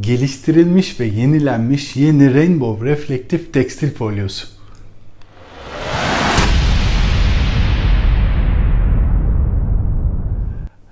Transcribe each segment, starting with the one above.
geliştirilmiş ve yenilenmiş yeni Rainbow reflektif tekstil folyosu.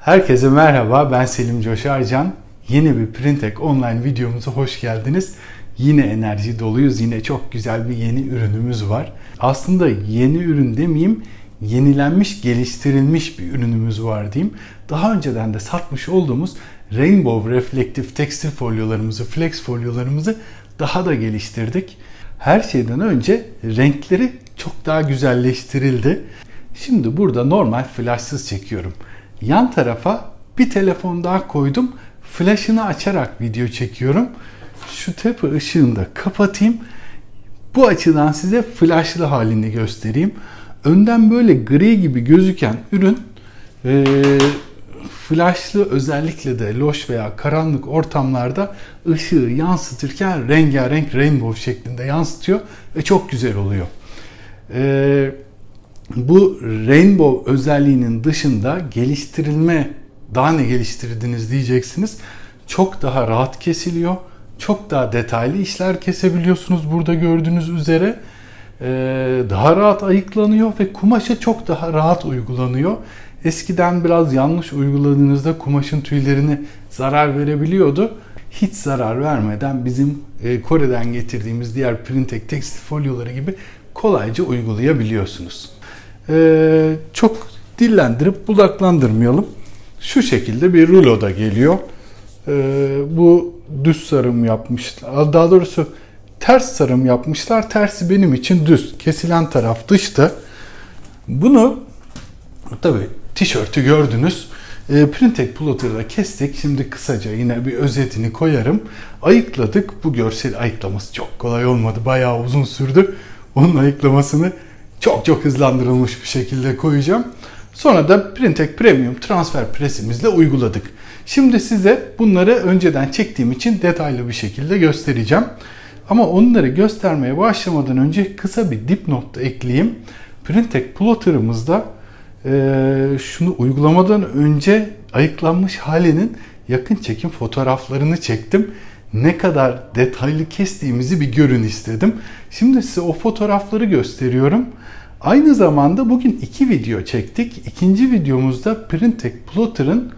Herkese merhaba, ben Selim Coşarcan. Yeni bir Printek online videomuza hoş geldiniz. Yine enerji doluyuz, yine çok güzel bir yeni ürünümüz var. Aslında yeni ürün demeyeyim, yenilenmiş, geliştirilmiş bir ürünümüz var diyeyim. Daha önceden de satmış olduğumuz Rainbow reflektif tekstil folyolarımızı, flex folyolarımızı daha da geliştirdik. Her şeyden önce renkleri çok daha güzelleştirildi. Şimdi burada normal flashsız çekiyorum. Yan tarafa bir telefon daha koydum. Flash'ını açarak video çekiyorum. Şu tepe ışığını da kapatayım. Bu açıdan size flashlı halini göstereyim. Önden böyle gri gibi gözüken ürün e, flashlı özellikle de loş veya karanlık ortamlarda ışığı yansıtırken rengarenk rainbow şeklinde yansıtıyor ve çok güzel oluyor. Eee bu rainbow özelliğinin dışında geliştirilme daha ne geliştirdiniz diyeceksiniz. Çok daha rahat kesiliyor. Çok daha detaylı işler kesebiliyorsunuz burada gördüğünüz üzere. Ee, daha rahat ayıklanıyor ve kumaşa çok daha rahat uygulanıyor. Eskiden biraz yanlış uyguladığınızda kumaşın tüylerine zarar verebiliyordu. Hiç zarar vermeden bizim e, Kore'den getirdiğimiz diğer printek tekstil folyoları gibi kolayca uygulayabiliyorsunuz. Ee, çok dillendirip budaklandırmayalım. Şu şekilde bir rulo da geliyor. Ee, bu düz sarım yapmışlar. Daha doğrusu ters sarım yapmışlar. Tersi benim için düz. Kesilen taraf dışta. Bunu tabi tişörtü gördünüz. E, Printek Plotter'da kestik. Şimdi kısaca yine bir özetini koyarım. Ayıkladık. Bu görsel ayıklaması çok kolay olmadı. Bayağı uzun sürdü. Onun ayıklamasını çok çok hızlandırılmış bir şekilde koyacağım. Sonra da Printek Premium transfer presimizle uyguladık. Şimdi size bunları önceden çektiğim için detaylı bir şekilde göstereceğim. Ama onları göstermeye başlamadan önce kısa bir dipnot da ekleyeyim. Printek Plotter'ımızda e, şunu uygulamadan önce ayıklanmış halinin yakın çekim fotoğraflarını çektim. Ne kadar detaylı kestiğimizi bir görün istedim. Şimdi size o fotoğrafları gösteriyorum. Aynı zamanda bugün iki video çektik. İkinci videomuzda Printek Plotter'ın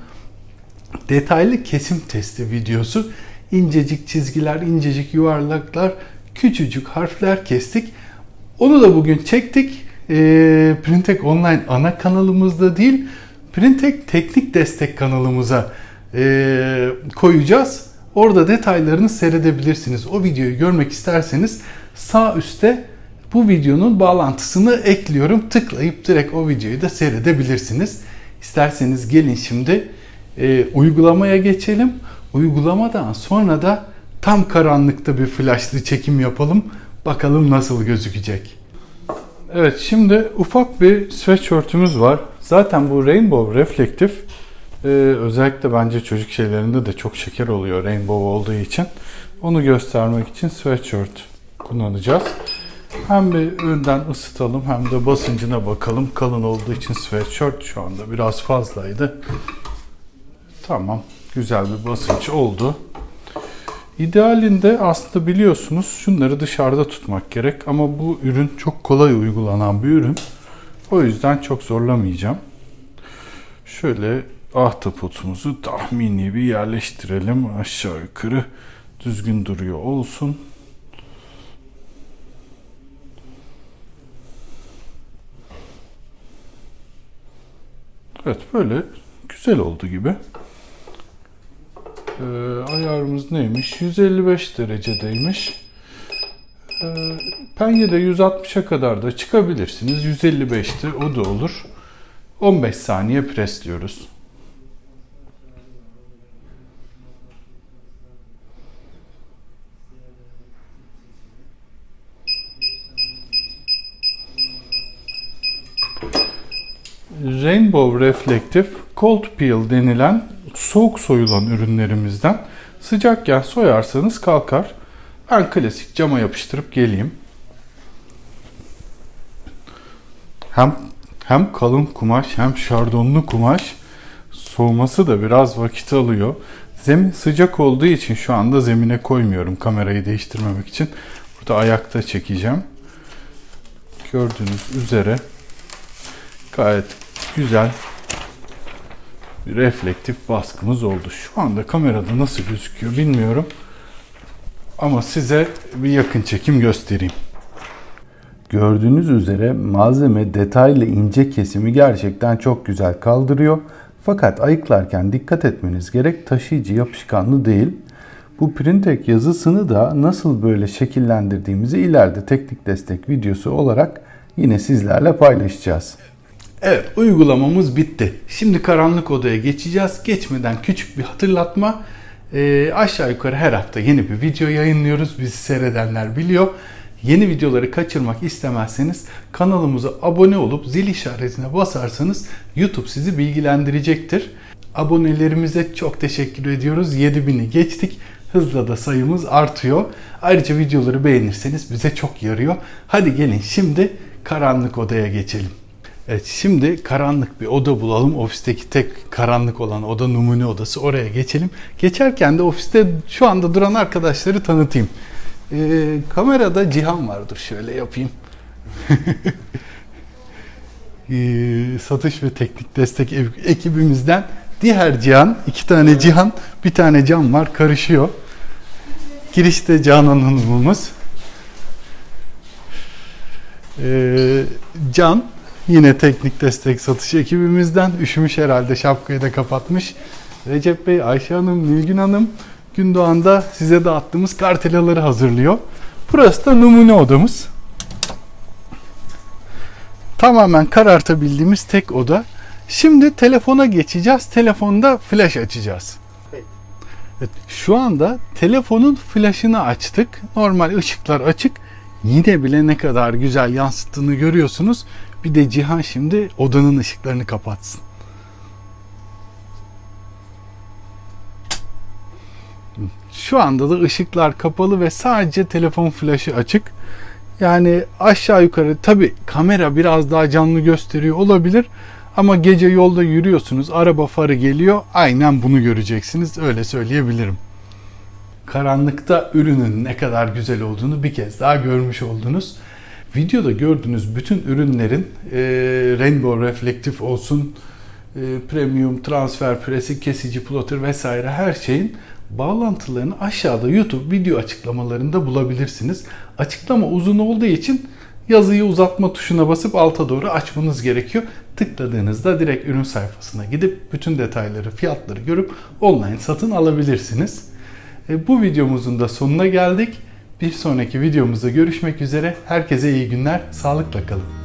detaylı kesim testi videosu. İncecik çizgiler, incecik yuvarlaklar, küçücük harfler kestik. Onu da bugün çektik. E, Printek Online ana kanalımızda değil, Printek Teknik Destek kanalımıza e, koyacağız. Orada detaylarını seyredebilirsiniz. O videoyu görmek isterseniz sağ üstte bu videonun bağlantısını ekliyorum. Tıklayıp direkt o videoyu da seyredebilirsiniz. İsterseniz gelin şimdi e, uygulamaya geçelim. Uygulamadan sonra da tam karanlıkta bir flashlı çekim yapalım. Bakalım nasıl gözükecek. Evet şimdi ufak bir sweatshirt'ümüz var. Zaten bu rainbow reflektif ee, özellikle bence çocuk şeylerinde de çok şeker oluyor rainbow olduğu için. Onu göstermek için sweatshirt kullanacağız. Hem bir önden ısıtalım hem de basıncına bakalım. Kalın olduğu için sweatshirt şu anda biraz fazlaydı. Tamam. Güzel bir basınç oldu. İdealinde aslında biliyorsunuz şunları dışarıda tutmak gerek ama bu ürün çok kolay uygulanan bir ürün. O yüzden çok zorlamayacağım. Şöyle ahtapotumuzu tahmini bir yerleştirelim aşağı yukarı düzgün duruyor olsun. Evet böyle güzel oldu gibi. Ee, ayarımız neymiş? 155 derecedeymiş. Ee, penye de 160'a kadar da çıkabilirsiniz. 155'te o da olur. 15 saniye presliyoruz. Rainbow Reflective Cold Peel denilen soğuk soyulan ürünlerimizden sıcakken soyarsanız kalkar. Ben klasik cama yapıştırıp geleyim. Hem hem kalın kumaş hem şardonlu kumaş soğuması da biraz vakit alıyor. Zemin sıcak olduğu için şu anda zemine koymuyorum kamerayı değiştirmemek için. Burada ayakta çekeceğim. Gördüğünüz üzere gayet güzel reflektif baskımız oldu. Şu anda kamerada nasıl gözüküyor bilmiyorum. Ama size bir yakın çekim göstereyim. Gördüğünüz üzere malzeme detaylı ince kesimi gerçekten çok güzel kaldırıyor. Fakat ayıklarken dikkat etmeniz gerek taşıyıcı yapışkanlı değil. Bu printek yazısını da nasıl böyle şekillendirdiğimizi ileride teknik destek videosu olarak yine sizlerle paylaşacağız. Evet uygulamamız bitti. Şimdi karanlık odaya geçeceğiz. Geçmeden küçük bir hatırlatma. Ee, aşağı yukarı her hafta yeni bir video yayınlıyoruz. Bizi seyredenler biliyor. Yeni videoları kaçırmak istemezseniz kanalımıza abone olup zil işaretine basarsanız YouTube sizi bilgilendirecektir. Abonelerimize çok teşekkür ediyoruz. 7000'i geçtik. Hızla da sayımız artıyor. Ayrıca videoları beğenirseniz bize çok yarıyor. Hadi gelin şimdi karanlık odaya geçelim. Evet şimdi karanlık bir oda bulalım. Ofisteki tek karanlık olan oda numune odası. Oraya geçelim. Geçerken de ofiste şu anda duran arkadaşları tanıtayım. Ee, kamerada Cihan vardır. Şöyle yapayım. Ee, satış ve teknik destek ekibimizden diğer Cihan, iki tane Cihan, bir tane Can var. Karışıyor. Girişte Canan Hanımımız. Ee, Can yine teknik destek satış ekibimizden. Üşümüş herhalde şapkayı da kapatmış. Recep Bey, Ayşe Hanım, Nilgün Hanım Gündoğan da size dağıttığımız kartelaları hazırlıyor. Burası da numune odamız. Tamamen karartabildiğimiz tek oda. Şimdi telefona geçeceğiz. Telefonda flash açacağız. Evet, şu anda telefonun flashını açtık. Normal ışıklar açık. Yine bile ne kadar güzel yansıttığını görüyorsunuz. Bir de Cihan şimdi odanın ışıklarını kapatsın. Şu anda da ışıklar kapalı ve sadece telefon flaşı açık. Yani aşağı yukarı tabi kamera biraz daha canlı gösteriyor olabilir. Ama gece yolda yürüyorsunuz, araba farı geliyor. Aynen bunu göreceksiniz. Öyle söyleyebilirim. Karanlıkta ürünün ne kadar güzel olduğunu bir kez daha görmüş oldunuz. Videoda gördüğünüz bütün ürünlerin e, Rainbow Reflective olsun, e, Premium, Transfer, Presi, Kesici, Plotter vesaire her şeyin bağlantılarını aşağıda YouTube video açıklamalarında bulabilirsiniz. Açıklama uzun olduğu için yazıyı uzatma tuşuna basıp alta doğru açmanız gerekiyor. Tıkladığınızda direkt ürün sayfasına gidip bütün detayları, fiyatları görüp online satın alabilirsiniz. E, bu videomuzun da sonuna geldik. Bir sonraki videomuzda görüşmek üzere. Herkese iyi günler, sağlıkla kalın.